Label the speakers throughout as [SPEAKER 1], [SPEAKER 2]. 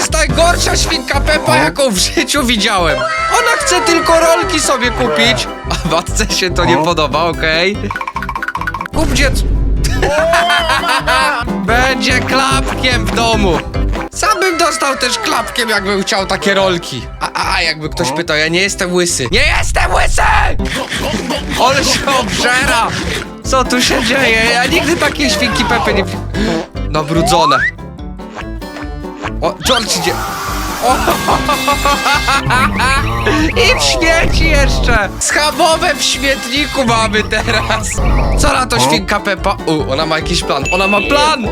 [SPEAKER 1] jest najgorsza świnka Pepa, jaką w życiu widziałem. Ona chce tylko rolki sobie kupić. A matce się to nie podoba, okej? Kup dziecko. Będzie klapkiem w domu. Sam bym dostał też klapkiem, jakbym chciał takie rolki. A, a jakby ktoś pytał, ja nie jestem łysy. Nie jestem łysy! Ale się obżera! Co tu się dzieje? Ja nigdy takiej świnki Pepy nie... Nabrudzone. O, George idzie. O, I w śmieci jeszcze! Schabowe w śmietniku mamy teraz! Co na to świnka Pepa? U, ona ma jakiś plan. Ona ma plan!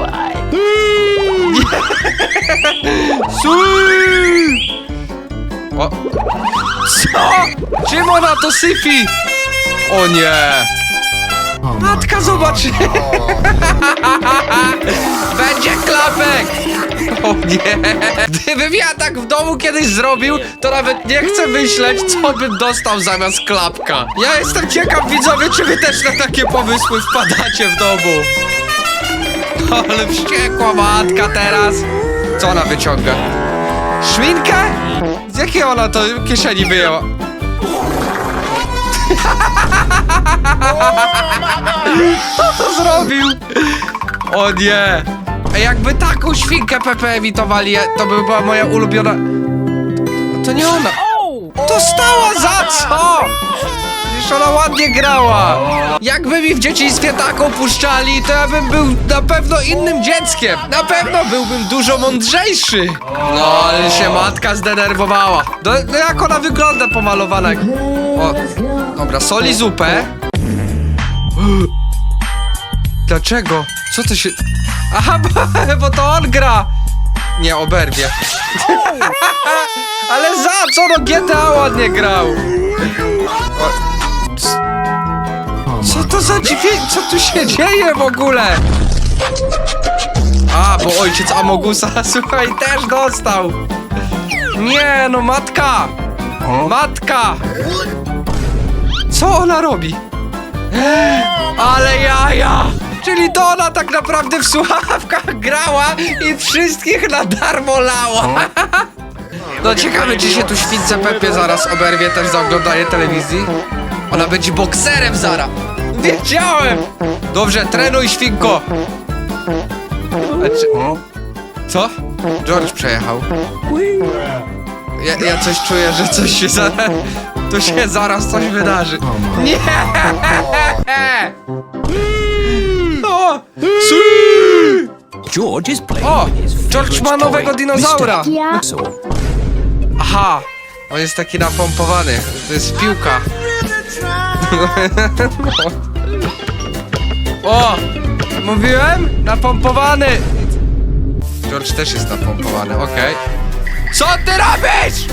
[SPEAKER 1] O. Co? Czym ona to syfi? O nie! Matka zobaczy! Będzie klapek! O nie! Gdybym ja tak w domu kiedyś zrobił, to nawet nie chcę myśleć, co bym dostał zamiast klapka. Ja jestem ciekaw, widzowie, czy wy też na takie pomysły wpadacie w domu. Ale wściekła matka teraz. Co ona wyciąga? Szminkę? Z jakiej ona to kieszeni wyjęła? Co to zrobił? O nie! Jakby taką świnkę Pepe emitowali, to by była moja ulubiona... To nie ona. To stała za co? Przecież ona ładnie grała. Jakby mi w dzieciństwie taką puszczali, to ja bym był na pewno innym dzieckiem. Na pewno byłbym dużo mądrzejszy. No, ale się matka zdenerwowała. No, no jak ona wygląda pomalowana? O, dobra, soli zupę. Dlaczego? Co to się... Aha, bo, bo to on gra! Nie, oberwie. Ale za co? No GTA ładnie grał. Co to za dźwięk? Co tu się dzieje w ogóle? A, bo ojciec Amogusa, słuchaj, też dostał. Nie, no matka! Matka! Co ona robi? Ale jaja! Czyli to ona tak naprawdę w słuchawkach grała i wszystkich na darmo lała. No ciekawe, czy się tu śwince Pepie zaraz oberwie też za oglądanie telewizji. Ona będzie bokserem zara. Wiedziałem! Dobrze, trenuj świnko. A czy... Co? George przejechał. Ja, ja coś czuję, że coś się zaraz... Tu się zaraz coś wydarzy. Nie! O! Sy!
[SPEAKER 2] George is playing
[SPEAKER 1] O!
[SPEAKER 2] with his
[SPEAKER 1] George
[SPEAKER 2] favorite
[SPEAKER 1] ma nowego
[SPEAKER 2] toy,
[SPEAKER 1] dinozaura!
[SPEAKER 2] Mr.
[SPEAKER 1] Aha! On jest taki napompowany. To jest piłka. O! Mówiłem? Napompowany! George też jest napompowany, okej. Co ty robisz?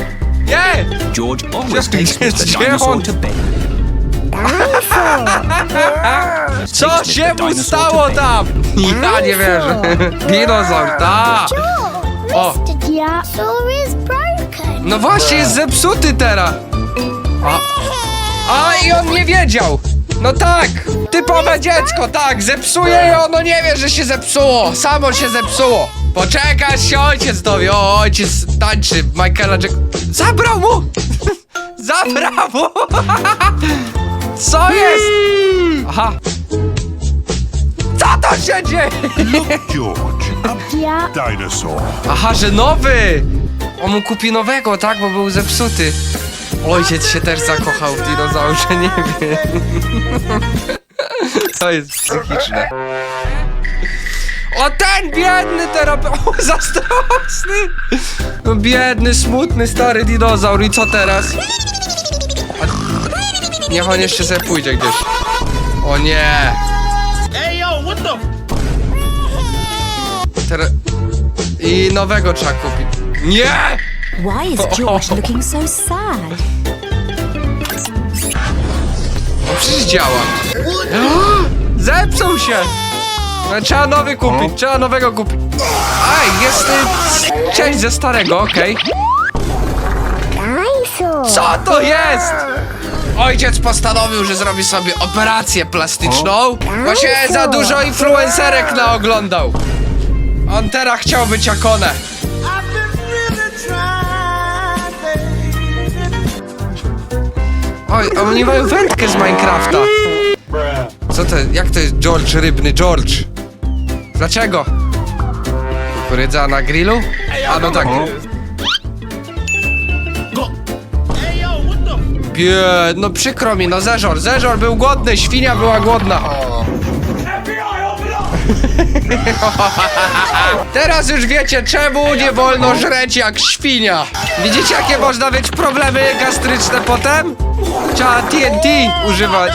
[SPEAKER 1] Nie!
[SPEAKER 2] George always takes Mr.
[SPEAKER 1] gdzie
[SPEAKER 2] Dinosaur
[SPEAKER 1] on?
[SPEAKER 2] to bed.
[SPEAKER 1] Co się mu stało tam? Ja nie wierzę. Dinozaur, tak! O! No właśnie, jest zepsuty teraz! A, a i on nie wiedział! No tak! Typowe dziecko, tak! Zepsuje i ono nie wie, że się zepsuło! Samo się zepsuło! Poczekaj, się ojciec dowie! O, ojciec tańczy Michaela Jack... Zabrał mu! Zabrał mu! Co jest? Aha! Co to się dzieje?
[SPEAKER 3] George, dinosaur.
[SPEAKER 1] Aha, że nowy! On mu kupi nowego, tak? Bo był zepsuty. Ojciec się też zakochał w dinozaurze, nie wiem. To jest psychiczne. O ten biedny terapeut, o zazdrosny! No biedny, smutny, stary dinozaur i co teraz? Niech on jeszcze sobie pójdzie gdzieś. O nie! Teraz... I nowego trzeba kupić. Nie!
[SPEAKER 4] Why is George looking so sad?
[SPEAKER 1] On przecież działa. Zepsuł się! No, trzeba nowy kupić, trzeba nowego kupić. Aj, jest y, część ze starego, okej. Co to jest? ojciec postanowił, że zrobi sobie operację plastyczną, bo się za dużo influencerek naoglądał. On teraz chciał być jak one. Oj, oni mają wędkę z Minecrafta. Co to, jak to jest George Rybny George? Dlaczego? Kukurydza na grillu? A no tak. No przykro mi, no zeżor, zeżor był głodny, świnia była głodna. Teraz już wiecie czemu nie wolno żreć jak świnia. Widzicie jakie można mieć problemy gastryczne potem? Trzeba TNT używać.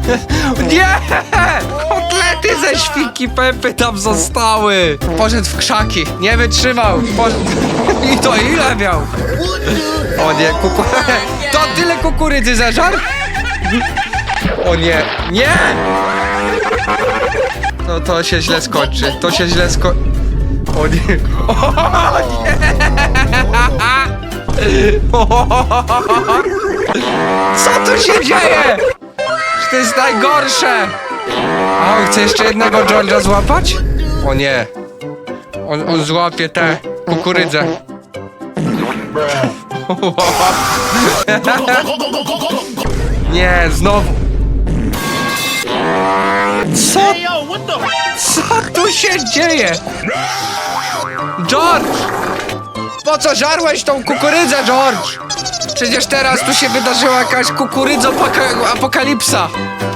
[SPEAKER 1] Nie! Kotlety ze świnki Pepy tam zostały. Poszedł w krzaki, nie wytrzymał. Poszedł... I to ile miał? O nie, kuku... To tyle kukurydzy zeżar? O nie, nie! To, to się źle skończy, to się źle sko... O nie, o nie! Co tu się dzieje? To jest najgorsze? A on chce jeszcze jednego George'a złapać? O nie. On, on złapie tę kukurydzę. Nie, znowu. Co? Co tu się dzieje? George! Po co żarłeś tą kukurydzę, George? Przecież teraz tu się wydarzyła jakaś kukurydzo apokalipsa.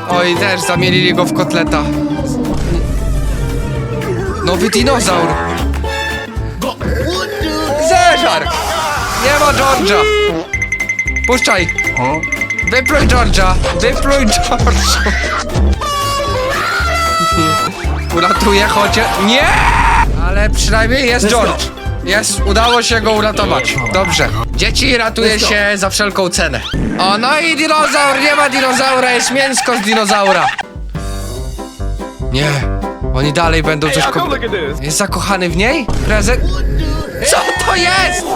[SPEAKER 1] Oj, też zamienili go w kotleta. Nowy dinozaur. Zeżar! Nie ma George'a. Puszczaj. Wypluj George'a. Wypluj George'a. Uratuje chociaż... Nie! Ale przynajmniej jest George. Jest, udało się go uratować. Dobrze. Dzieci ratuje się za wszelką cenę. O, no i dinozaur, nie ma dinozaura, jest mięsko z dinozaura. Nie, oni dalej będą coś ko- Jest zakochany w niej? Prezent? Co to jest?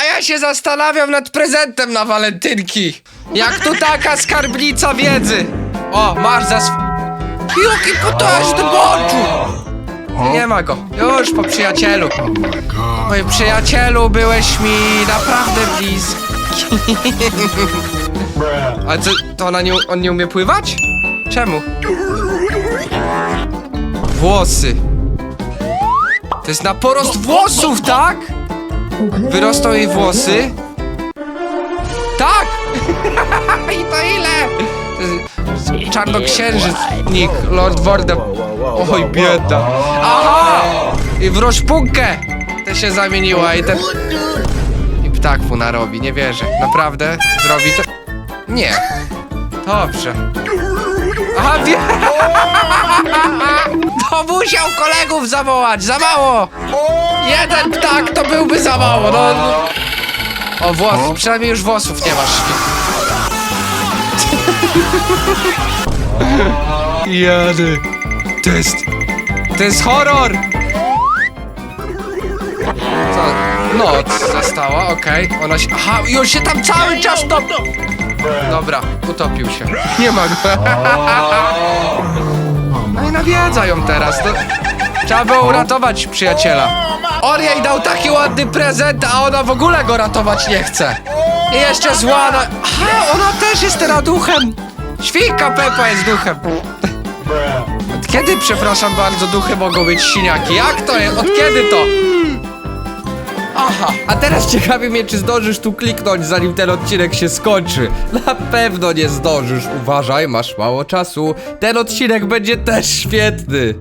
[SPEAKER 1] A ja się zastanawiam nad prezentem na walentynki. Jak tu taka skarbnica wiedzy. O, masz za. Jaki potężny boczu! Nie ma go. Już po przyjacielu. Mój przyjacielu, byłeś mi naprawdę bliski. Ale co, to ona nie, on nie umie pływać? Czemu? Włosy. To jest na porost włosów, tak? Wyrosną jej włosy. Tak! I to ile? To jest Czarnoksiężnik, Lord Voldemort. Oj, bieda. Aha! I w rozpunkę to się zamieniła i ten... I ptak funa robi, nie wierzę. Naprawdę? Zrobi to? Nie. Dobrze. Aha, wie... To musiał kolegów zawołać, za mało! Jeden ptak to byłby za mało, no. O, włos, przynajmniej już włosów nie masz. Jady. To jest... To jest horror! Co? Noc została, okej. Ona się... Aha, i on się tam cały czas top... Dobra, utopił się. Nie ma go. No i nawiedza ją teraz. To... Trzeba było uratować przyjaciela. On jej dał taki ładny prezent, a ona w ogóle go ratować nie chce. I jeszcze zła na... Aha, ona też jest teraz duchem. Świnka Pepa jest duchem. Od kiedy, przepraszam bardzo, duchy mogą być siniaki? Jak to jest? Od kiedy to? Aha, a teraz ciekawi mnie, czy zdążysz tu kliknąć, zanim ten odcinek się skończy. Na pewno nie zdążysz. Uważaj, masz mało czasu. Ten odcinek będzie też świetny.